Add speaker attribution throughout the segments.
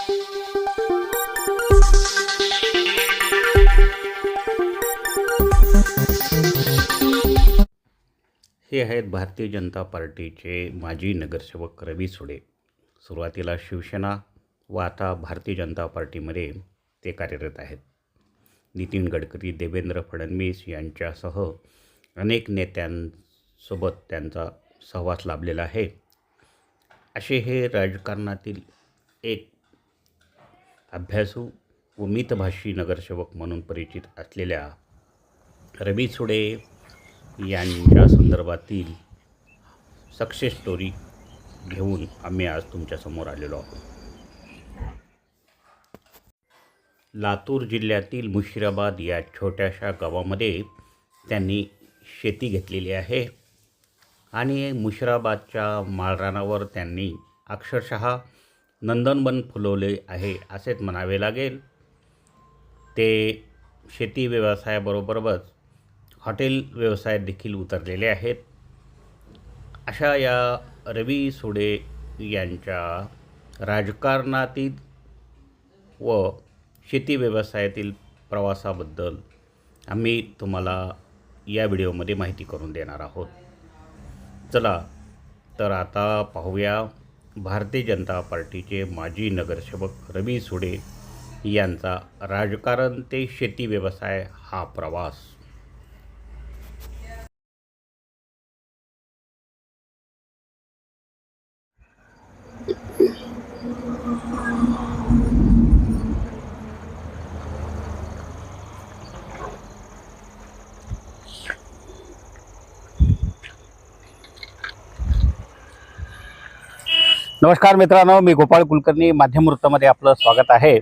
Speaker 1: हे आहेत भारतीय जनता पार्टीचे माजी नगरसेवक रवी सुडे. सुरुवातीला शिवसेना व आता भारतीय जनता पार्टीमध्ये ते कार्यरत आहेत. नितीन गडकरी देवेंद्र फडणवीस यांच्यासह अनेक नेत्यांसोबत त्यांचा सहवास लाभलेला आहे. असे हे राजकारणातील एक अभ्यासू व मितभाषी नगरसेवक म्हणून परिचित असलेल्या रवी सुडे यांच्या संदर्भातील सक्सेस स्टोरी घेऊन आम्ही आज तुमच्यासमोर आलेलो आहोत. लातूर जिल्ह्यातील मुशिराबाद या छोट्याशा गावामध्ये त्यांनी शेती घेतलेली आहे आणि मुशिराबादच्या माळरानावर त्यांनी अक्षरशः नंदनवन फुलवले आहे असेच म्हणावे लागेल. ते शेती व्यवसायाबरोबरच हॉटेल व्यवसायात देखील उतरलेले आहेत. अशा या रवी सुडे यांच्या राजकारणातील व शेती व्यवसायातील प्रवासाबद्दल आम्ही तुम्हाला या व्हिडिओमध्ये माहिती करून देणार आहोत. चला तर आता पाहूया. भारतीय जनता पार्टीचे माजी नगरसेवक रवी सुडे यांचा राजकारण ते शेती व्यवसाय हा प्रवास. नमस्कार मित्रांनो मी गोपाळ कुलकर्णी माध्यम वृत्तामध्ये आपलं स्वागत आहे.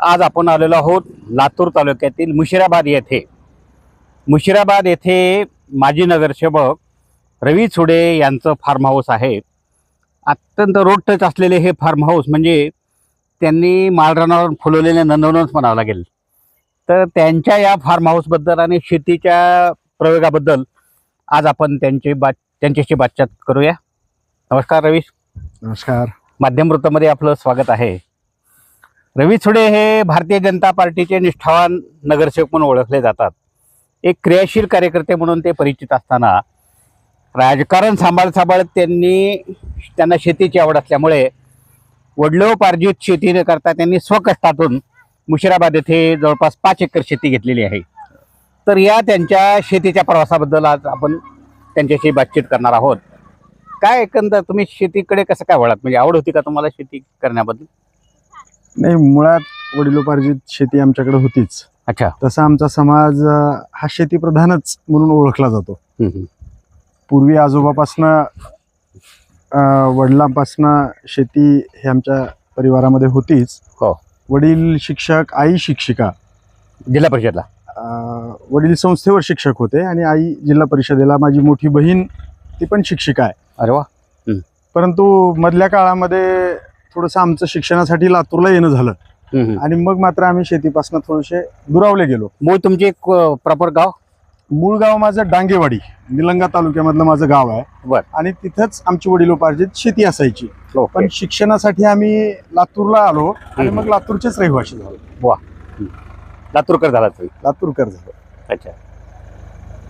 Speaker 1: आज आपण आलेलो आहोत लातूर तालुक्यातील मुशिराबाद येथे. मुशिराबाद येथे माजी नगरसेवक रवी चुडे यांचं फार्म हाऊस आहे. अत्यंत रोड टच असलेले हे फार्म हाऊस म्हणजे त्यांनी माळरानावर फुलवलेले नंदनवनच म्हणावं लागेल. तर त्यांच्या या फार्म हाऊसबद्दल आणि शेतीच्या प्रयोगाबद्दल आज आपण त्यांची बात त्यांच्याशी बातचीत करूया. नमस्कार रवीश.
Speaker 2: नमस्कार.
Speaker 1: माध्यम वृत्तामध्ये आपलं स्वागत आहे. रवी छुडे हे भारतीय जनता पार्टीचे निष्ठावान नगरसेवक म्हणून ओळखले जातात. एक क्रियाशील कार्यकर्ते म्हणून ते परिचित असताना राजकारण सांभाळ सांभाळत त्यांनी त्यांना शेतीची आवड असल्यामुळे वडिलोपार्जित शेती न करता त्यांनी स्वकष्टातून मुशिराबाद येथे जवळपास पाच एकर शेती घेतलेली आहे. तर या त्यांच्या शेतीच्या प्रवासाबद्दल आज आपण त्यांच्याशी बातचीत करणार आहोत. काय एकंदर तुम्ही शेतीकडे कसं काय वळात? म्हणजे आवड होती का तुम्हाला शेती करण्याबद्दल?
Speaker 2: नाही मुळात वडिलोपार्जित शेती आमच्याकडे होतीच.
Speaker 1: अच्छा.
Speaker 2: तसा आमचा समाज अं, हा शेतीप्रधानच म्हणून ओळखला जातो. पूर्वी आजोबापासनं अं, वडिलांपासनं शेती हे आमच्या परिवारामध्ये होतीच.
Speaker 1: हो.
Speaker 2: वडील शिक्षक आई शिक्षिका.
Speaker 1: जिल्हा परिषदला?
Speaker 2: अं, वडील संस्थेवर शिक्षक होते आणि आई जिल्हा परिषदेला. माझी मोठी बहीण ती पण शिक्षिका आहे.
Speaker 1: अरे वा.
Speaker 2: परंतु मधल्या काळामध्ये थोडंसं आमचं शिक्षणासाठी लातूरला येणं झालं. आणि मग मात्र आम्ही शेतीपासून थोडेसे दुरावले गेलो.
Speaker 1: मूळ तुमचे प्रॉपर गाव?
Speaker 2: मूळ गाव माझं डांगेवाडी निलंगा तालुक्यामधलं माझं गाव आहे.
Speaker 1: बर.
Speaker 2: आणि तिथंच आमची वडिलोपार्जित शेती असायची.
Speaker 1: पण
Speaker 2: शिक्षणासाठी आम्ही लातूरला आलो आणि. मग लातूरचेच रहिवाशी झालो.
Speaker 1: लातूरकर झाला
Speaker 2: लातूरकर झालो.
Speaker 1: अच्छा.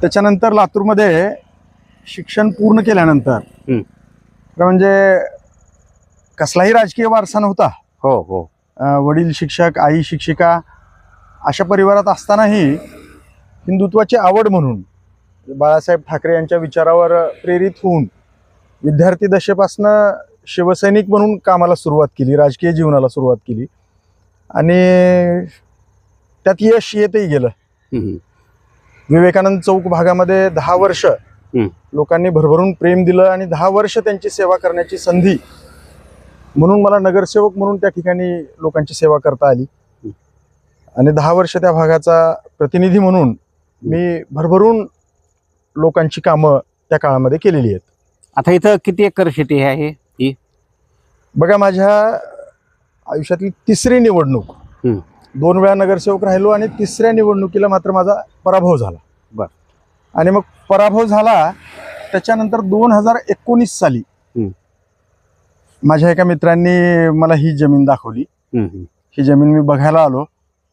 Speaker 2: त्याच्यानंतर लातूरमध्ये शिक्षण पूर्ण केल्यानंतर
Speaker 1: हम्म.
Speaker 2: खरं म्हणजे कसलाही राजकीय वारसा नव्हता.
Speaker 1: हो हो.
Speaker 2: अं, वडील शिक्षक आई शिक्षिका अशा परिवारात असतानाही हिंदुत्वाची आवड म्हणून बाळासाहेब ठाकरे यांच्या विचारावर प्रेरित होऊन विद्यार्थी दशेपासनं शिवसैनिक म्हणून कामाला सुरुवात केली राजकीय जीवनाला सुरुवात केली. आणि त्यात यश येतही गेलं.
Speaker 1: हम्म.
Speaker 2: विवेकानंद चौक भागामध्ये दहा वर्ष लोकांनी भरभरून प्रेम दिलं आणि दहा वर्ष त्यांची सेवा करण्याची संधी म्हणून मला नगरसेवक म्हणून त्या ठिकाणी लोकांची सेवा करता आली. आणि दहा वर्ष त्या भागाचा प्रतिनिधी म्हणून मी भरभरून लोकांची कामं त्या काळामध्ये केलेली आहेत.
Speaker 1: आता इथं किती एकर शेती आहे ही?
Speaker 2: बघा माझ्या आयुष्यातली तिसरी निवडणूक. दोन वेळा नगरसेवक राहिलो आणि तिसऱ्या निवडणुकीला मात्र माझा पराभव झाला.
Speaker 1: बर.
Speaker 2: आणि मग पराभव झाला त्याच्यानंतर दोन हजार एकोणीस साली. माझ्या एका मित्रांनी मला ही जमीन दाखवली. ही जमीन मी बघायला आलो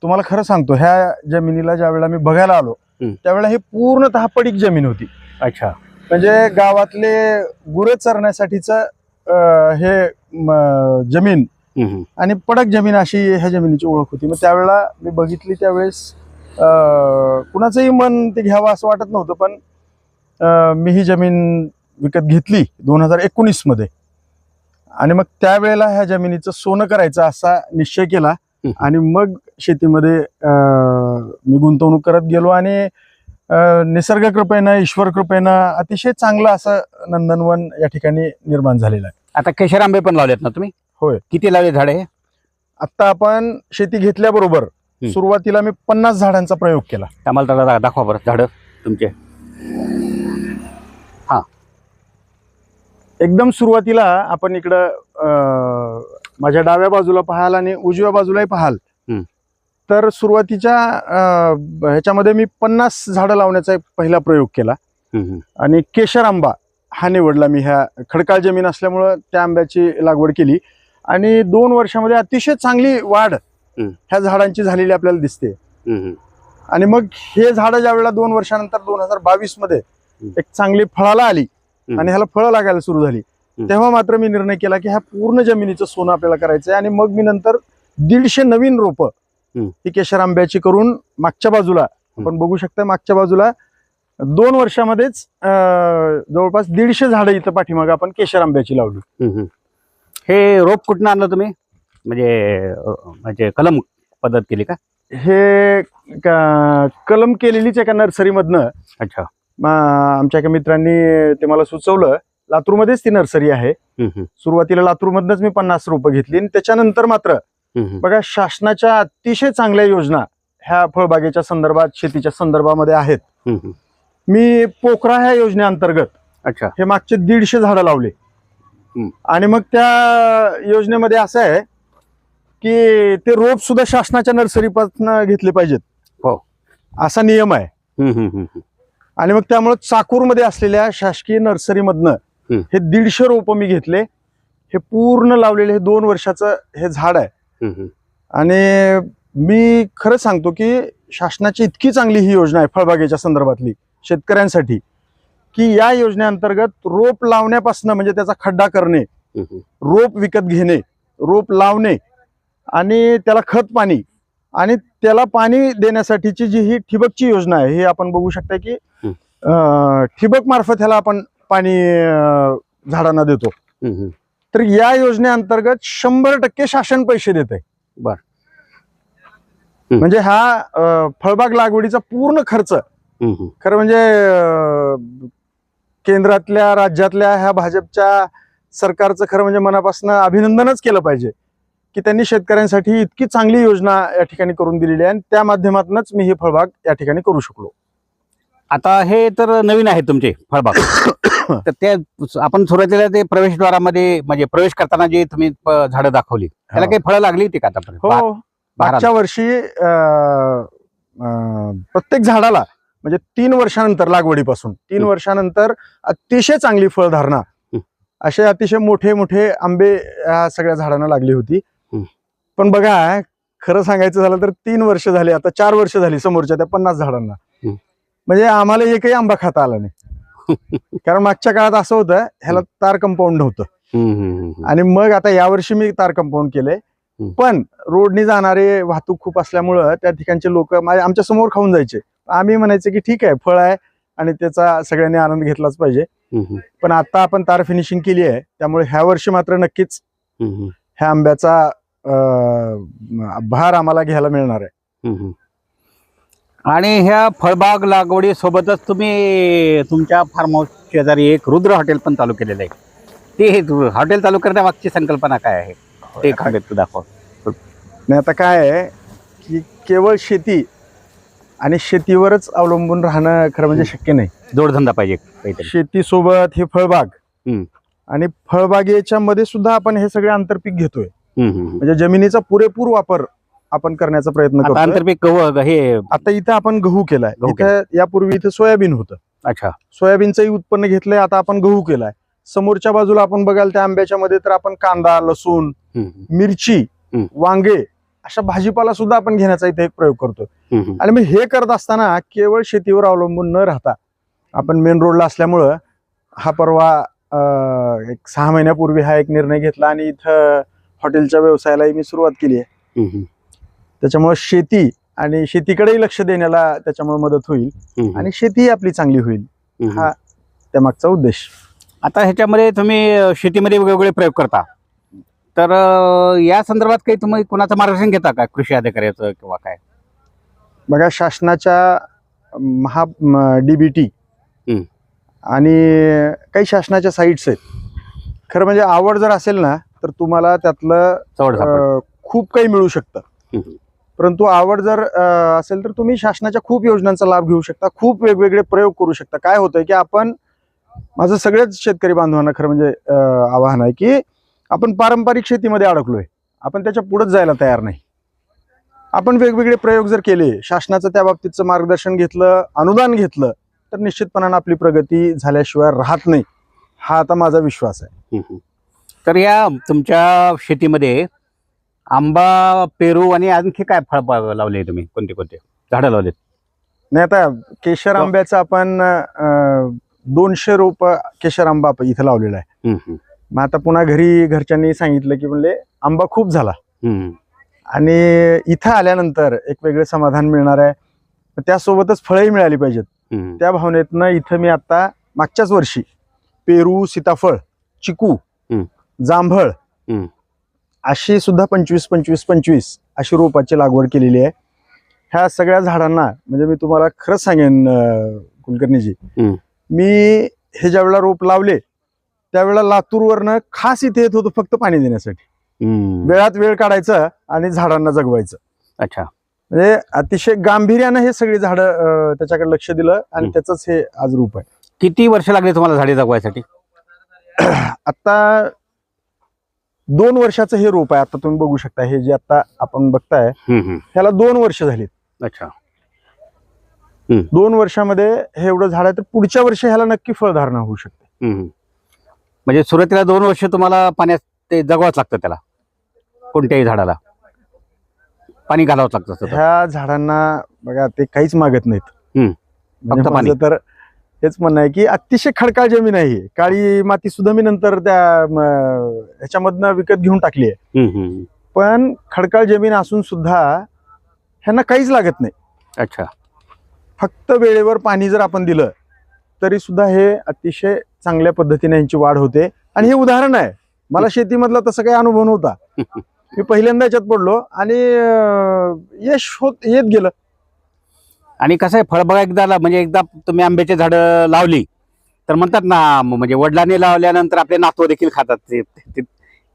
Speaker 2: तुम्हाला खरं सांगतो ह्या जमिनीला ज्या वेळेला मी बघायला आलो. त्यावेळेला ही पूर्णतः पडीक जमीन होती
Speaker 1: अच्छा
Speaker 2: म्हणजे गावातले गुरे चरण्यासाठीच हे जमीन. आणि पडक जमीन अशी ह्या जमिनीची ओळख होती मग त्यावेळेला मी बघितली त्यावेळेस कुणाचंही मन ते घ्यावं असं वाटत नव्हतं पण मी ही जमीन विकत घेतली दोन हजार एकोणीसमध्ये आणि मग त्यावेळेला ह्या जमिनीचं सोनं करायचं असा निश्चय केला. आणि मग शेतीमध्ये मी गुंतवणूक करत गेलो आणि निसर्ग कृपेनं ईश्वर कृपेनं अतिशय चांगलं असं नंदनवन या ठिकाणी निर्माण झालेलं आहे.
Speaker 1: आता केशर आंबे पण लावलेत ना तुम्ही?
Speaker 2: होय.
Speaker 1: किती लावले झाडे
Speaker 2: आता आपण शेती घेतल्याबरोबर. सुरुवातीला मी पन्नास झाडांचा प्रयोग केला.
Speaker 1: आम्हाला दाखवा बरं झाडं तुमचे.
Speaker 2: एकदम सुरुवातीला आपण इकडं माझ्या डाव्या बाजूला पाहाल आणि उजव्या बाजूलाही पाहाल. तर सुरुवातीच्या ह्याच्यामध्ये मी पन्नास झाडं लावण्याचा पहिला प्रयोग केला. आणि केशर आंबा हा निवडला मी ह्या खडकाळ जमीन असल्यामुळं त्या आंब्याची लागवड केली आणि दोन वर्षामध्ये अतिशय चांगली वाढ. ह्या झाडांची झालेली आपल्याला दिसते. आणि मग हे झाडं ज्या वेळेला दोन वर्षानंतर दोन हजार बावीसमध्ये एक चांगली फळाला आली. आणि ह्याला फळं लागायला सुरू झाली तेव्हा मात्र मी निर्णय केला की ह्या पूर्ण जमिनीचं सोनं आपल्याला करायचं आहे आणि मग मी नंतर दीडशे नवीन रोपं. ही केशर आंब्याची करून मागच्या बाजूला आपण बघू शकता मागच्या बाजूला दोन वर्षामध्येच जवळपास दीडशे झाडं इथं पाठीमागं आपण केशर आंब्याची लावली.
Speaker 1: हे रोप कुठनं आणलं तुम्ही म्हणजे म्हणजे कलम पद्धत केली का
Speaker 2: हे क- कलम केलेलीच एका नर्सरीमधनं
Speaker 1: अच्छा
Speaker 2: म- आमच्या एका मित्रांनी ते मला सुचवलं लातूरमध्येच ती नर्सरी आहे
Speaker 1: हम्म, हम्म.
Speaker 2: सुरुवातीला लातूरमधनच मी पन्नास रोपं घेतली आणि त्याच्यानंतर मात्र
Speaker 1: हम्म, हम्म.
Speaker 2: बघा शासनाच्या अतिशय चांगल्या योजना ह्या फळबागेच्या संदर्भात शेतीच्या संदर्भामध्ये आहेत
Speaker 1: हम्म, हम्म.
Speaker 2: मी पोखरा ह्या योजनेअंतर्गत
Speaker 1: अच्छा
Speaker 2: हे मागचे दीडशे झाडं लावले
Speaker 1: हम्म.
Speaker 2: आणि मग त्या योजनेमध्ये असं आहे की ते रोप सुद्धा शासनाच्या नर्सरीपासून घेतले पाहिजेत
Speaker 1: हो.
Speaker 2: असा नियम आहे. आणि मग त्यामुळे चाकूरमध्ये असलेल्या शासकीय नर्सरीमधनं. हे दीडशे रोपं मी घेतले हे पूर्ण लावलेले हे दोन वर्षाचं हे झाड आहे. आणि मी खरं सांगतो की शासनाची इतकी चांगली ही योजना आहे फळबागेच्या संदर्भातली शेतकऱ्यांसाठी की या योजनेअंतर्गत रोप लावण्यापासून म्हणजे त्याचा खड्डा करणे. रोप विकत घेणे रोप लावणे आणि त्याला खत पाणी आणि त्याला पाणी देण्यासाठीची जी ही ठिबकची योजना आहे हे आपण बघू शकता की ठिबक मार्फत ह्याला आपण पाणी झाडांना देतो. तर या योजनेअंतर्गत शंभर टक्के शासन पैसे देत आहे
Speaker 1: बर.
Speaker 2: म्हणजे हा फळबाग लागवडीचा पूर्ण खर्च. खरं म्हणजे केंद्रातल्या राज्यातल्या ह्या भाजपच्या सरकारचं खरं म्हणजे मनापासून अभिनंदनच केलं पाहिजे की त्यांनी शेतकऱ्यांसाठी इतकी चांगली योजना या ठिकाणी करून दिलेली आहे आणि त्या माध्यमातूनच मी हे फळबाग या ठिकाणी करू शकलो
Speaker 1: आता हे तर नवीन आहे तुमचे फळबाग तर ते आपण सुरुवातीला ते प्रवेशद्वारामध्ये म्हणजे प्रवेश करताना जे तुम्ही झाडं दाखवली त्याला काही फळं लागली होती का बा-
Speaker 2: हो मागच्या वर्षी प्रत्येक झाडाला म्हणजे तीन वर्षानंतर लागवडीपासून तीन. वर्षानंतर अतिशय चांगली फळधारणा. असे अतिशय मोठे मोठे आंबे या सगळ्या झाडांना लागली होती. पण बघा खरं सांगायचं झालं तर तीन वर्ष झाली आता चार वर्ष झाली समोरच्या त्या पन्नास झाडांना. म्हणजे आम्हाला एकही आंबा खाता आला नाही कारण मागच्या काळात असं होतं ह्याला तार कंपाऊंड नव्हतं. आणि मग आता यावर्षी मी तार कंपाऊंड केलंय
Speaker 1: हम्म.
Speaker 2: पण रोडनी जाणारे वाहतूक खूप असल्यामुळं त्या ठिकाणचे लोक आमच्यासमोर खाऊन जायचे आम्ही म्हणायचे की ठीक आहे फळ आहे आणि त्याचा सगळ्यांनी आनंद घेतलाच पाहिजे पण आता आपण तार फिनिशिंग केली आहे त्यामुळे ह्या वर्षी मात्र नक्कीच. ह्या आंब्याचा भार आम्हाला घ्यायला मिळणार आहे.
Speaker 1: आणि ह्या फळबाग लागवडी सोबतच तुम्ही तुमच्या फार्म हाऊस शेजारी एक रुद्र हॉटेल पण चालू केलेलं आहे. ते हे हॉटेल चालू करण्यामागची संकल्पना काय आहे? ते खंडित तू दाखव.
Speaker 2: आणि आता काय आहे की केवळ शेती आणि शेतीवरच अवलंबून राहणं खरं म्हणजे शक्य नाही.
Speaker 1: जोडधंदा पाहिजे
Speaker 2: शेतीसोबत हे फळबाग. आणि फळबागेच्या मध्ये सुद्धा आपण हे सगळे आंतरपीक घेतोय. म्हणजे जमिनीचा पुरेपूर वापर आपण करण्याचा प्रयत्न करतो
Speaker 1: आंतरपीक गहू हे
Speaker 2: आता इथं आपण गहू केलाय. इथं यापूर्वी इथं सोयाबीन होतं.
Speaker 1: अच्छा.
Speaker 2: सोयाबीनचंही उत्पन्न घेतलंय आता आपण गहू केलाय. समोरच्या बाजूला आपण बघाल त्या आंब्याच्या मध्ये तर आपण कांदा लसूण. मिरची. वांगे अशा भाजीपाला सुद्धा आपण घेण्याचा इथे एक प्रयोग करतो
Speaker 1: हम्म, हम्म.
Speaker 2: आणि मग हे करत असताना केवळ शेतीवर अवलंबून न राहता आपण मेन रोडला असल्यामुळं हा परवा एक सहा महिन्यापूर्वी हा एक निर्णय घेतला आणि इथं हॉटेलच्या व्यवसायालाही मी सुरुवात केली आहे. त्याच्यामुळे शेती आणि शेतीकडेही लक्ष देण्याला त्याच्यामुळे मदत होईल आणि शेतीही आपली चांगली होईल. हा त्यामागचा उद्देश.
Speaker 1: आता ह्याच्यामध्ये तुम्ही शेतीमध्ये वेगवेगळे प्रयोग करता. तर या संदर्भात काही तुम्ही कोणाचं मार्गदर्शन घेता का? कृषी अधिकाऱ्याचं किंवा काय?
Speaker 2: बघा शासनाच्या महा डीबीटी. आणि काही शासनाच्या साईट्स आहेत. खरं म्हणजे आवड जर असेल ना तर तुम्हाला त्यातलं खूप काही मिळू शकतं. परंतु आवड जर असेल तर तुम्ही शासनाच्या खूप योजनांचा लाभ घेऊ शकता खूप वेगवेगळे प्रयोग करू शकता. काय होतंय की आपण माझं सगळेच शेतकरी बांधवांना खरं म्हणजे आवाहन आहे की आपण पारंपरिक शेतीमध्ये अडकलोय. आपण त्याच्या पुढेच जायला तयार नाही. आपण वेगवेगळे प्रयोग जर केले शासनाचं त्या बाबतीतचं मार्गदर्शन घेतलं अनुदान घेतलं तर निश्चितपणानं आपली प्रगती झाल्याशिवाय राहत नाही. हा आता माझा विश्वास आहे.
Speaker 1: तर या तुमच्या शेतीमध्ये आंबा पेरू आणि आणखी काय फळ लावले तुम्ही कोणते कोणते झाडं लावलेत
Speaker 2: नाही आता केशर. आंब्याचं आपण दोनशे रोप केशर आंबा इथं लावलेला आहे. मग आता पुन्हा घरी घरच्यांनी सांगितलं की म्हणले आंबा खूप झाला. आणि इथं आल्यानंतर एक वेगळं समाधान मिळणार आहे त्यासोबतच फळंही मिळाली पाहिजेत. त्या भावनेतनं इथं मी आता मागच्याच वर्षी पेरू सीताफळ चिकू. जांभळ. अशी सुद्धा पंचवीस पंचवीस पंचवीस अशी रोपाची लागवड केलेली आहे ह्या सगळ्या झाडांना म्हणजे मी तुम्हाला खरंच सांगेन कुलकर्णीजी. मी हे ज्या वेळेला रोप लावले त्यावेळेला लातूरवरनं खास इथे येत होतो फक्त पाणी देण्यासाठी. वेळात वेळ काढायचं आणि झाडांना जगवायचं
Speaker 1: अच्छा
Speaker 2: म्हणजे अतिशय गांभीर्यानं हे सगळी झाडं त्याच्याकडे लक्ष दिलं आणि. त्याच हे आज रूप आहे
Speaker 1: किती वर्ष लागले तुम्हाला झाडे जगवायसाठी
Speaker 2: आता दोन वर्षाचं हे रोप आहे. आता तुम्ही बघू शकता हे जे आता आपण बघताय. ह्याला दोन वर्ष झालीत.
Speaker 1: अच्छा.
Speaker 2: दोन वर्षामध्ये हे एवढं झाड आहे तर पुढच्या वर्षी ह्याला नक्की फळधारणा होऊ शकते.
Speaker 1: म्हणजे सुरुवातीला दोन वर्ष तुम्हाला पाण्यात ते जगवाच लागतं त्याला. कोणत्याही झाडाला. पाणी घालावंच लागतं.
Speaker 2: ह्या झाडांना बघा ते काहीच मागत नाहीत. म्हणजे तर हेच म्हणणं आहे की अतिशय खडकाळ जमीन आहे. काळी माती सुद्धा मी नंतर त्या ह्याच्यामधनं विकत घेऊन टाकली आहे. पण खडकाळ जमीन असून सुद्धा ह्यांना काहीच लागत नाही.
Speaker 1: अच्छा.
Speaker 2: फक्त वेळेवर पाणी जर आपण दिलं तरी सुद्धा हे अतिशय चांगल्या पद्धतीने यांची वाढ होते. आणि हे उदाहरण आहे. मला शेतीमधला तसं काही अनुभव नव्हता. मी पहिल्यांदा याच्यात पडलो आणि यश होत येत गेलं.
Speaker 1: आणि कसं आहे फळबागा एकदा म्हणजे एकदा तुम्ही आंब्याची झाडं लावली तर म्हणतात ना म्हणजे वडिलांनी लावल्यानंतर आपले नातू देखील खातात ते ते-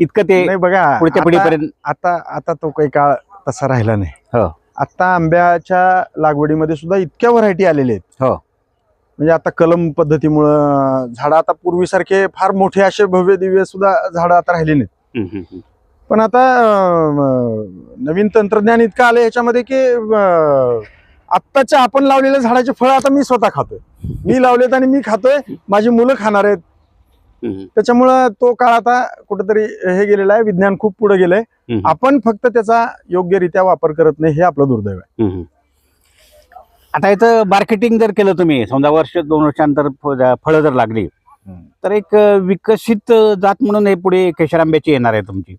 Speaker 1: इतकं ते
Speaker 2: नाही बघा
Speaker 1: पुढच्या
Speaker 2: आता-
Speaker 1: पिढीपर्यंत
Speaker 2: आता आता तो काही काळ तसा राहिला नाही
Speaker 1: हो.
Speaker 2: आता आंब्याच्या लागवडीमध्ये सुद्धा इतक्या व्हरायटी आलेल्या आहेत
Speaker 1: हो.
Speaker 2: म्हणजे आता कलम पद्धतीमुळं झाडं आता पूर्वीसारखे फार मोठे असे भव्य दिव्य सुद्धा झाडं आता राहिली नाहीत
Speaker 1: हम्म, हम्म, हम्म.
Speaker 2: पण आता अं, नवीन तंत्रज्ञान इतकं आलंय ह्याच्यामध्ये की अं, आत्ताच्या आपण लावलेल्या झाडाचे फळ आता मी स्वतः खातोय. मी लावलेत आणि मी खातोय. माझी मुलं खाणार आहेत. त्याच्यामुळं तो काळ आता कुठेतरी हे गेलेला आहे. विज्ञान खूप पुढे गेलंय. आपण फक्त त्याचा योग्यरित्या वापर करत नाही हे आपलं दुर्दैव आहे.
Speaker 1: आता याचं मार्केटिंग जर केलं तुम्ही समजा वर्ष दोन वर्षांतर फळं जर लागली. तर एक विकसित जात म्हणून हे पुढे केशर आंब्याची येणार आहे तुमची.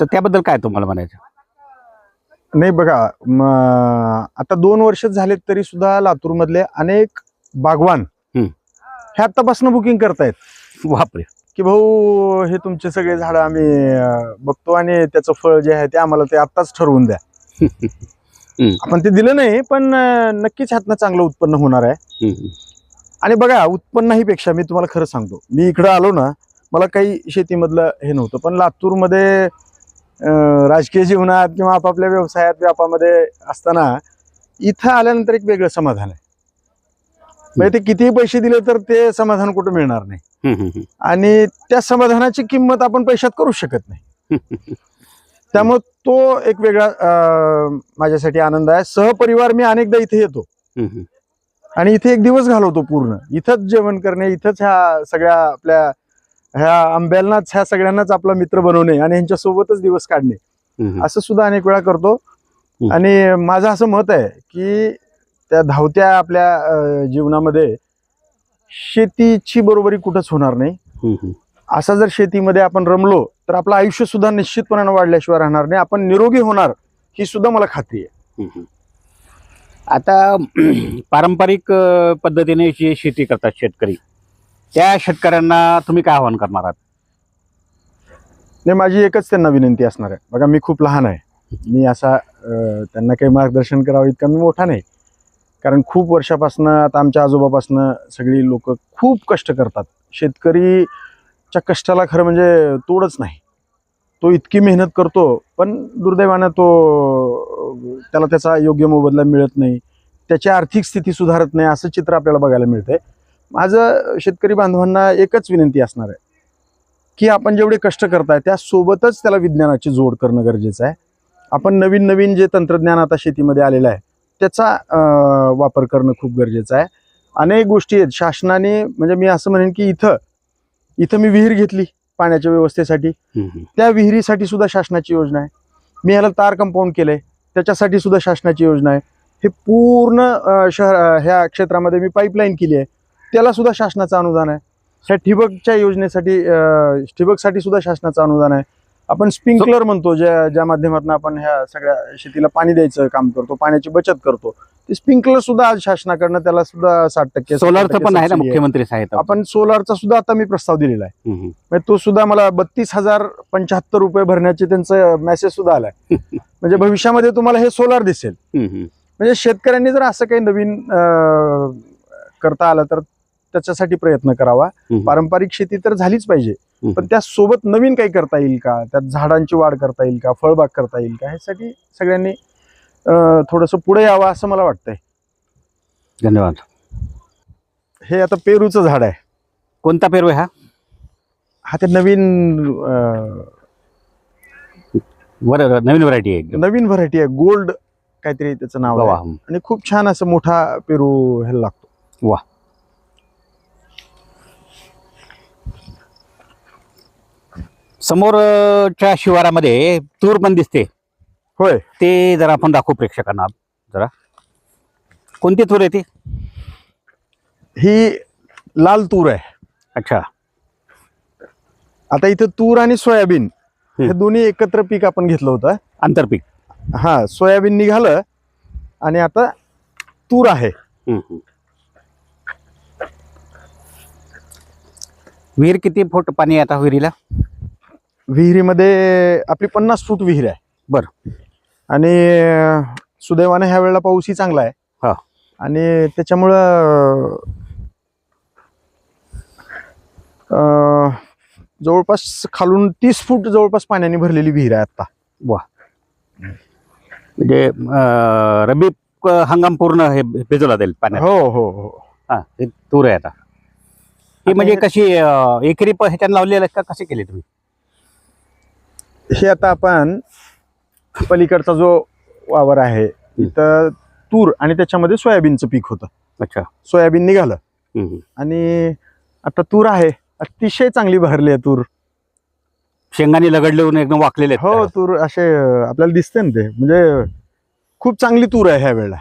Speaker 1: तर त्याबद्दल काय तुम्हाला म्हणायचं?
Speaker 2: नाही बघा आता दोन वर्ष झालेत तरी सुद्धा लातूर मधले अनेक बागवान. हे आत्तापासून बुकिंग करतायत.
Speaker 1: बापरे.
Speaker 2: की भाऊ हे तुमचे सगळे झाडं आम्ही बघतो आणि त्याचं फळ जे आहे ते आम्हाला ते आत्ताच ठरवून द्या. आपण ते दिलं नाही पण नक्कीच ह्यातनं चांगलं उत्पन्न होणार आहे. आणि बघा उत्पन्नाही पेक्षा मी तुम्हाला खरं सांगतो. मी इकडं आलो ना मला काही शेतीमधलं हे नव्हतं पण लातूरमध्ये राजकीय जीवनात किंवा आपापल्या व्यवसायात व्यापामध्ये असताना इथं आल्यानंतर एक वेगळं समाधान आहे. म्हणजे ते कितीही पैसे दिले तर ते समाधान कुठं मिळणार नाही. आणि त्या समाधानाची किंमत आपण पैशात करू शकत नाही. त्यामुळे तो एक वेगळा माझ्यासाठी आनंद आहे. सहपरिवार मी अनेकदा इथे येतो. आणि इथे एक दिवस घालवतो पूर्ण. इथंच जेवण करणे इथंच ह्या सगळ्या आपल्या ह्या आंब्यालाच ह्या सगळ्यांनाच आपला मित्र बनवणे आणि यांच्या सोबतच दिवस काढणे. असं सुद्धा अनेक वेळा करतो. आणि माझं असं मत आहे की त्या धावत्या आपल्या जीवनामध्ये शेतीची बरोबरी कुठंच होणार नाही. असं जर शेतीमध्ये आपण रमलो तर आपलं आयुष्य सुद्धा निश्चितपणाने वाढल्याशिवाय राहणार नाही आपण निरोगी होणार ही सुद्धा मला खात्री आहे.
Speaker 1: आता पारंपरिक पद्धतीने जी शेती करतात शेतकरी त्या शेतकऱ्यांना तुम्ही काय आवाहन करणार आहात?
Speaker 2: नाही माझी एकच त्यांना विनंती असणार आहे. बघा मी खूप लहान आहे. मी असा त्यांना काही मार्गदर्शन करावं इतका मी मोठा नाही. कारण खूप वर्षापासनं आता आमच्या आजोबापासनं सगळी लोक खूप कष्ट करतात. शेतकरीच्या कष्टाला खरं म्हणजे तोडच नाही. तो इतकी मेहनत करतो पण दुर्दैवानं तो त्याला त्याचा योग्य मोबदला मिळत नाही. त्याची आर्थिक स्थिती सुधारत नाही असं चित्र आपल्याला बघायला मिळतंय. माझं शेतकरी बांधवांना एकच विनंती असणार आहे की आपण जेवढे कष्ट करताय त्यासोबतच त्याला विज्ञानाची जोड करणं गरजेचं आहे. आपण नवीन नवीन जे तंत्रज्ञान आता शेतीमध्ये आलेलं आहे त्याचा वापर करणं खूप गरजेचं आहे. अनेक गोष्टी आहेत. शासनाने म्हणजे मी असं म्हणेन की इथं इथं मी विहीर घेतली पाण्याच्या व्यवस्थेसाठी. त्या विहिरीसाठी सुद्धा शासनाची योजना आहे. मी ह्याला तार कंपाऊंड केलंय. त्याच्यासाठी सुद्धा शासनाची योजना आहे. हे पूर्ण शहर ह्या क्षेत्रामध्ये मी पाईपलाईन केली आहे. त्याला सुद्धा शासनाचं अनुदान आहे. ह्या ठिबकच्या योजनेसाठी ठिबकसाठी सुद्धा शासनाचं अनुदान आहे. आपण स्प्रिंकलर म्हणतो ज्या ज्या माध्यमातून आपण ह्या सगळ्या शेतीला पाणी द्यायचं काम करतो पाण्याची बचत करतो. ते स्प्रिंकलर सुद्धा आज शासनाकडनं त्याला सुद्धा साठ टक्के
Speaker 1: सोलारचं
Speaker 2: 60%
Speaker 1: पण आहे ना मुख्यमंत्री सहायता
Speaker 2: आपण सोलारचा सुद्धा आता मी प्रस्ताव दिलेला आहे. म्हणजे तो सुद्धा मला बत्तीस हजार पंच्याहत्तर रुपये भरण्याचे त्यांचं मेसेज सुद्धा आलाय. म्हणजे भविष्यामध्ये तुम्हाला हे सोलार दिसेल. म्हणजे शेतकऱ्यांनी जर असं काही नवीन करता आलं तर त्याच्यासाठी प्रयत्न करावा. पारंपरिक शेती तर झालीच पाहिजे. पण त्यासोबत नवीन काही करता येईल का? त्यात झाडांची वाढ करता येईल का? फळबाग करता येईल का? ह्यासाठी सगळ्यांनी थोडंसं पुढे यावं असं मला वाटतंय.
Speaker 1: धन्यवाद.
Speaker 2: हे आता पेरूचं झाड आहे.
Speaker 1: कोणता पेरू आहे हा?
Speaker 2: हा ते नवीन
Speaker 1: वर नवीन व्हरायटी आहे.
Speaker 2: नवीन व्हरायटी आहे. गोल्ड काहीतरी त्याचं नाव आहे. आणि खूप छान असं मोठा पेरू ह्याला लागतो.
Speaker 1: समोरच्या शिवारामध्ये तूर पण दिसते.
Speaker 2: होय.
Speaker 1: ते जरा आपण दाखवू प्रेक्षकांना. जरा. कोणती तूर आहे ती?
Speaker 2: ही लाल तूर आहे.
Speaker 1: अच्छा.
Speaker 2: आता इथं तूर आणि सोयाबीन हे. दोन्ही एकत्र पीक आपण घेतलं होतं.
Speaker 1: आंतरपीक
Speaker 2: हा सोयाबीन निघालं आणि आता तूर आहे.
Speaker 1: विहीर किती फूट पाणी आता विहिरीला?
Speaker 2: विहिरीमध्ये आपली पन्नास फूट विहीर आहे.
Speaker 1: बर.
Speaker 2: आणि सुदैवानं ह्या वेळेला पाऊसही चांगला आहे.
Speaker 1: हा.
Speaker 2: आणि त्याच्यामुळं जवळपास खालून तीस फूट जवळपास पाण्याने भरलेली विहीर आहे आता
Speaker 1: म्हणजे अं, रब्बी क- हंगाम पूर्ण हे भिजवला जाईल पाण्यात.
Speaker 2: हो हो हो.
Speaker 1: हा हे तूर आहे आता. ही म्हणजे कशी एकरी ह्याच्यानं लावलेलं आहे का? कसे केले तुम्ही?
Speaker 2: हे आता आपण पलीकडचा जो वावर आहे इथं तूर आणि त्याच्यामध्ये सोयाबीनचं पीक होतं.
Speaker 1: अच्छा.
Speaker 2: सोयाबीन निघालं. आणि आता तूर आहे अतिशय चांगली भरली आहे तूर.
Speaker 1: शेंगाने लगडलेून एकदम वाकलेले
Speaker 2: हो. तूर असे आपल्याला दिसते ना ते. म्हणजे खूप चांगली तूर आहे ह्या वेळेला.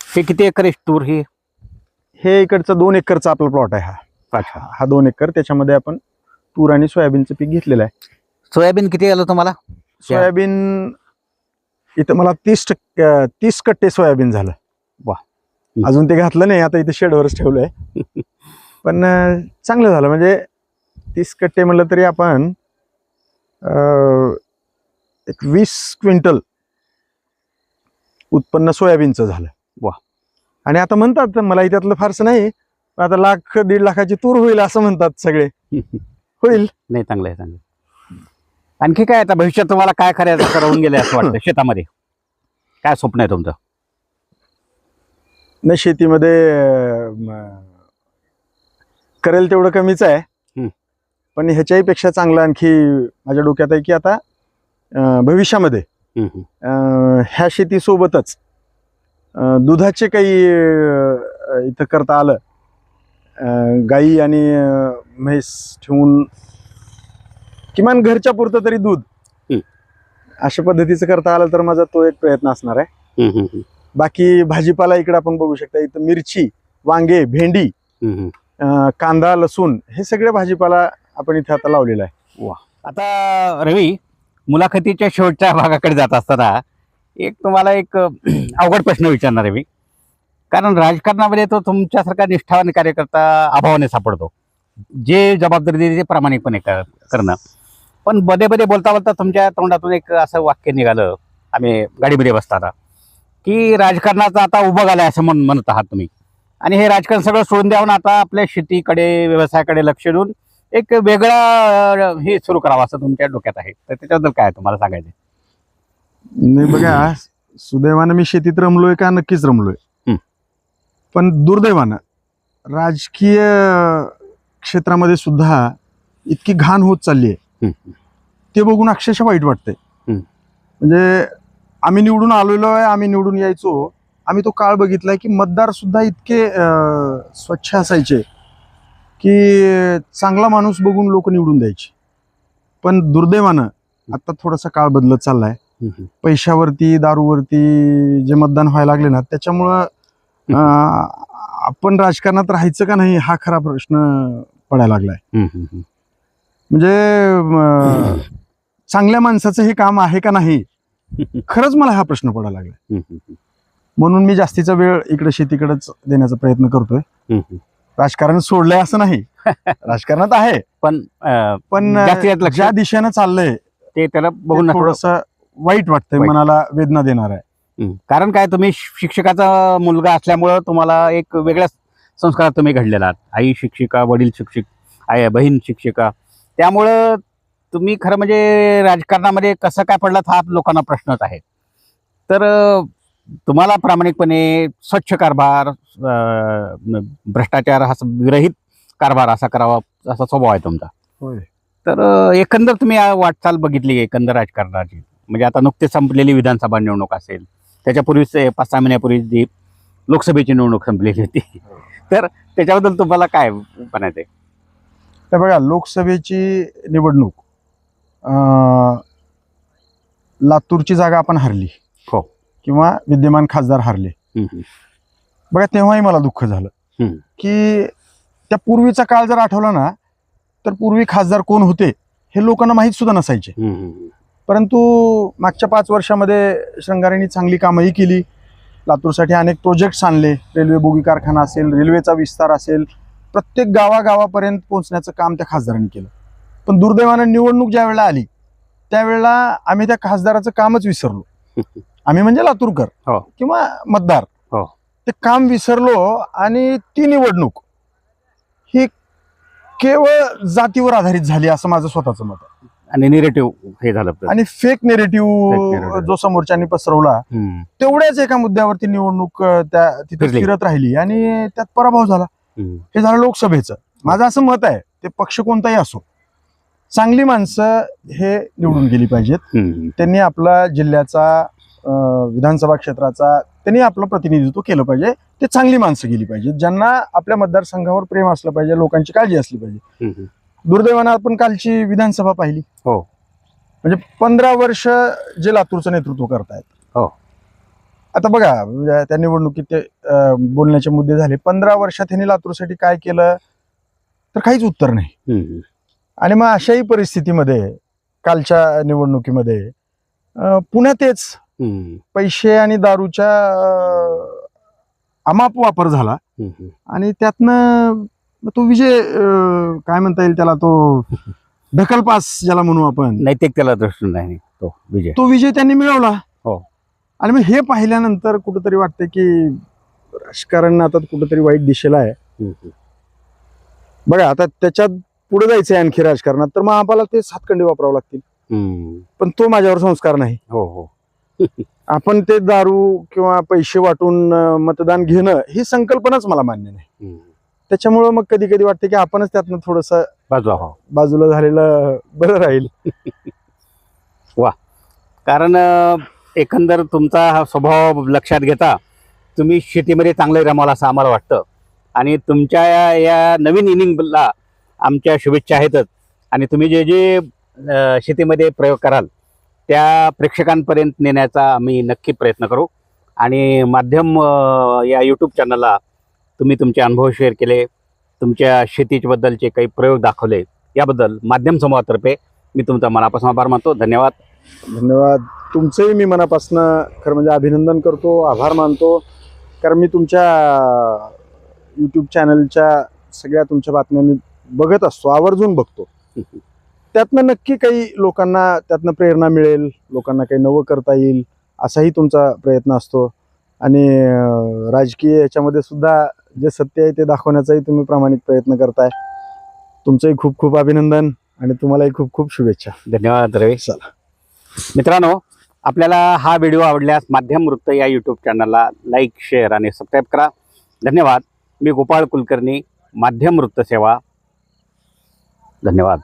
Speaker 1: हे किती एकर आहे तूर ही?
Speaker 2: हे इकडचं दोन एकरचा आपला प्लॉट आहे हा. हा दोन एकर त्याच्यामध्ये आपण तूर आणि सोयाबीनचं पीक घेतलेलं आहे.
Speaker 1: सोयाबीन किती आलं तुम्हाला?
Speaker 2: सोयाबीन इथं मला तीस टक्के तीस कट्टे सोयाबीन झालं.
Speaker 1: वा.
Speaker 2: अजून ते घातलं नाही आता इथे शेडवरच ठेवलंय. पण अं, चांगलं झालं. म्हणजे तीस कट्टे म्हणलं तरी आपण एक वीस क्विंटल उत्पन्न सोयाबीनचं झालं.
Speaker 1: वा.
Speaker 2: आणि आता म्हणतात मला इथ्यातलं फारसं नाही पण आता लाख दीड लाखाची तूर होईल असं म्हणतात सगळे. होईल
Speaker 1: नाही चांगलं आहे चांगलं. आणखी काय आता भविष्यात तुम्हाला काय करायचं असं राहून गेलं असं वाटतं शेतामध्ये काय स्वप्न आहे तुमचं
Speaker 2: नाही शेतीमध्ये अं, करेल तेवढं कमीच आहे
Speaker 1: हम्म.
Speaker 2: पण ह्याच्याही पेक्षा चांगलं आणखी माझ्या डोक्यात आहे की आता अं, भविष्यामध्ये
Speaker 1: हम्म, हम्म.
Speaker 2: अं, ह्या शेतीसोबतच अं, दुधाचे काही अं, इथं करता आलं अं, गाई आणि अं, म्हैस ठेवून किमान घरच्या पुरतं तरी दूध. अशा पद्धतीचं करता आलं तर माझा तो एक प्रयत्न असणार आहे. बाकी भाजीपाला इकडे आपण बघू शकता. इथं मिरची वांगे भेंडी कांदा लसूण हे सगळे भाजीपाला आपण इथे आता लावलेला आहे.
Speaker 1: आता रवी मुलाखतीच्या शेवटच्या भागाकडे जात असताना एक तुम्हाला एक अवघड प्रश्न विचारणार आहे मी. कारण राजकारणामध्ये तो तुमच्यासारखा निष्ठावान कार्यकर्ता अभावाने सापडतो. जे जबाबदारी दिली ते प्रामाणिकपणे कर- करणं. पण बदे बदे बोलता बोलता तुमच्या तोंडातून एक असं वाक्य निघालं. आम्ही गाडीमध्ये बसताना. की राजकारणाचं आता उभं आलंय असं म्हण म्हणत आहात तुम्ही. आणि हे राजकारण सगळं सोडून द्यावं आता आपल्या शेतीकडे व्यवसायाकडे लक्ष देऊन एक वेगळा हे सुरू करावं असं तुमच्या डोक्यात आहे. तर त्याच्याबद्दल काय तुम्हाला सांगायचं
Speaker 2: नाही बघा सुदैवानं मी शेतीत रमलोय का नक्कीच रमलोय. पण दुर्दैवानं राजकीय क्षेत्रामध्ये सुद्धा इतकी घाण होत चालली आहे. ते बघून अक्षरशः वाईट वाटतंय. म्हणजे आम्ही निवडून आलेलो आहे आम्ही निवडून यायचो. आम्ही तो काळ बघितलाय की मतदार सुद्धा इतके स्वच्छ असायचे की चांगला माणूस बघून लोक निवडून द्यायचे. पण दुर्दैवानं आता थोडासा काळ बदलत चाललाय. पैशावरती दारूवरती जे मतदान व्हायला लागले ना त्याच्यामुळं आपण राजकारणात राहायचं का नाही हा खरा प्रश्न पडायला लागलाय. म्हणजे चांगल्या माणसाचं हे काम आहे का नाही? खरंच मला हा प्रश्न पडायला लागलाय. म्हणून मी जास्तीचा वेळ इकडे शेतीकडेच देण्याचा प्रयत्न करतोय. राजकारण सोडलंय असं नाही. राजकारणात आहे.
Speaker 1: पण
Speaker 2: पण ज्या दिशेनं चाललंय
Speaker 1: ते त्याला बघून
Speaker 2: थोडस वाईट वाटतंय. मनाला वेदना देणार आहे.
Speaker 1: कारण काय तुम्ही शिक्षकाचा मुलगा असल्यामुळं तुम्हाला एक वेगळ्या संस्कारात तुम्ही घडलेला आहात. आई शिक्षिका वडील शिक्षक आई बहीण शिक्षिका. त्यामुळं तुम्ही खरं म्हणजे राजकारणामध्ये कसं काय पडलात हा लोकांना प्रश्नच आहे. तर तुम्हाला प्रामाणिकपणे स्वच्छ कारभार भ्रष्टाचार हा विरहित कारभार असा करावा असा स्वभाव आहे तुमचा. तर एकंदर तुम्ही वाटचाल बघितली एकंदर राजकारणाची. म्हणजे आता नुकतेच संपलेली विधानसभा निवडणूक असेल त्याच्यापूर्वीच पाच सहा महिन्यापूर्वी जी लोकसभेची निवडणूक संपलेली होती. तर त्याच्याबद्दल तुम्हाला काय म्हणायचं आहे
Speaker 2: तर बघा लोकसभेची निवडणूक लातूरची जागा आपण हरली.
Speaker 1: हो.
Speaker 2: किंवा विद्यमान खासदार हरले. बघा तेव्हाही मला दुःख झालं. की त्या पूर्वीचा काळ जर आठवला ना तर पूर्वी खासदार कोण होते हे लोकांना माहीत सुद्धा नसायचे. परंतु मागच्या पाच वर्षामध्ये श्रंगारेंनी चांगली कामंही केली. लातूरसाठी अनेक प्रोजेक्ट्स आणले. रेल्वे बोगी कारखाना असेल रेल्वेचा विस्तार असेल प्रत्येक गावागावापर्यंत पोहोचण्याचं काम त्या खासदारांनी केलं. पण दुर्दैवानं निवडणूक ज्या वेळेला आली त्यावेळेला आम्ही त्या खासदाराचं कामच विसरलो. आम्ही म्हणजे लातूरकर
Speaker 1: हो.
Speaker 2: किंवा मतदार.
Speaker 1: हो.
Speaker 2: ते काम विसरलो आणि ती निवडणूक ही केवळ जातीवर आधारित झाली असं माझं स्वतःचं मत आहे.
Speaker 1: आणि निरेटिव्ह हे झालं.
Speaker 2: आणि फेक
Speaker 1: Fake
Speaker 2: नेरेटिव्ह
Speaker 1: narrative.
Speaker 2: जो समोरच्यांनी पसरवला
Speaker 1: हम्म,
Speaker 2: तेवढ्याच एका मुद्द्यावरती निवडणूक अं, त्या तिथे
Speaker 1: फिरली.
Speaker 2: फिरत राहिली आणि त्यात पराभव झाला.
Speaker 1: हम्म,
Speaker 2: हे झालं लोकसभेचं. माझं असं मत आहे ते पक्ष कोणताही असो चांगली माणसं हे निवडून गेली पाहिजेत.
Speaker 1: हम्म,
Speaker 2: त्यांनी आपला जिल्ह्याचा अं, विधानसभा क्षेत्राचा त्यांनी आपलं प्रतिनिधित्व केलं पाहिजे. ते चांगली माणसं गेली पाहिजेत. ज्यांना आपल्या मतदारसंघावर प्रेम असलं पाहिजे लोकांची काळजी असली पाहिजे.
Speaker 1: हम्म,
Speaker 2: दुर्दैवानं आपण कालची विधानसभा पाहिली.
Speaker 1: हो.
Speaker 2: म्हणजे पंधरा वर्ष जे लातूरचं नेतृत्व करतायत.
Speaker 1: हो.
Speaker 2: आता बघा म्हणजे त्या निवडणुकीत ते अं, बोलण्याचे मुद्दे झाले. पंधरा वर्षात त्यांनी लातूरसाठी काय केलं तर काहीच उत्तर नाही.
Speaker 1: हम्म,
Speaker 2: आणि मग अशाही परिस्थितीमध्ये कालच्या निवडणुकीमध्ये अं, पुन्हा तेच
Speaker 1: हम्म,
Speaker 2: पैसे आणि दारूच्या अं, अमाप वापर झाला.
Speaker 1: हम्म,
Speaker 2: आणि त्यातनं तो विजय अं, काय म्हणता येईल त्याला? तो ढकल पास ज्याला म्हणू आपण.
Speaker 1: नैतिकतेला दृष्टी नाही तो विजय.
Speaker 2: तो विजय त्यांनी मिळवला.
Speaker 1: हो.
Speaker 2: आणि मग हे पाहिल्यानंतर कुठंतरी वाटतं की राजकारण आता कुठंतरी वाईट दिशेला आहे.
Speaker 1: हम्म,
Speaker 2: बघा आता त्याच्यात पुढे जायचंय आणखी राजकारणात तर मग आम्हाला ते सातखंडी वापरावं लागतील.
Speaker 1: हम्म,
Speaker 2: पण तो माझ्यावर संस्कार नाही.
Speaker 1: हो हो.
Speaker 2: आपण ते दारू किंवा पैसे वाटून अं, मतदान घेणं ही संकल्पनाच मला मान्य नाही.
Speaker 1: हम्म.
Speaker 2: त्याच्यामुळं मग कधी कधी वाटतं की आपणच त्यातनं थोडस
Speaker 1: बाजू हो
Speaker 2: बाजूला झालेलं बरं राहील.
Speaker 1: कारण अ, एकंदर तुमचा हा स्वभाव लक्षात घेता तुम्ही शेतीमध्ये चांगलं रमाल असं आम्हाला वाटतं. आणि तुमच्या या- या नवीन इनिंगला आमच्या शुभेच्छा आहेतच. आणि तुम्ही जे जे अ, शेतीमध्ये प्रयोग कराल त्या प्रेक्षकांपर्यंत नेण्याचा आम्ही नक्की प्रयत्न करू. आणि माध्यम अ, या यूट्यूब चॅनलला तुम्ही तुमचे अनुभव शेअर केले तुमच्या शेतीबद्दलचे काही प्रयोग दाखवले याबद्दल माध्यम समूहातर्फे मी तुमचा मनापासून आभार मानतो. धन्यवाद.
Speaker 2: धन्यवाद. तुमचंही मी मनापासून खरं म्हणजे अभिनंदन करतो आभार मानतो. कारण मी तुमच्या यूट्यूब चॅनलच्या सगळ्या तुमच्या बातम्या मी बघत असतो आवर्जून बघतो. त्यातनं नक्की काही लोकांना त्यातनं प्रेरणा मिळेल लोकांना काही नवं करता येईल असाही तुमचा प्रयत्न असतो. आणि राजकीय याच्यामध्ये सुद्धा जे सत्य आहे ते दाखवण्याचाही तुम्ही प्रामाणिक प्रयत्न करताय. तुमचंही खूप खूप अभिनंदन आणि तुम्हालाही खूप खूप शुभेच्छा.
Speaker 1: धन्यवाद रवी.
Speaker 2: चला.
Speaker 1: मित्रांनो आपल्याला हा व्हिडिओ आवडल्यास माध्यम वृत्त या यूट्यूब चॅनलला लाईक शेअर आणि सबस्क्राईब करा. धन्यवाद. मी गोपाळ कुलकर्णी माध्यम वृत्त सेवा. धन्यवाद.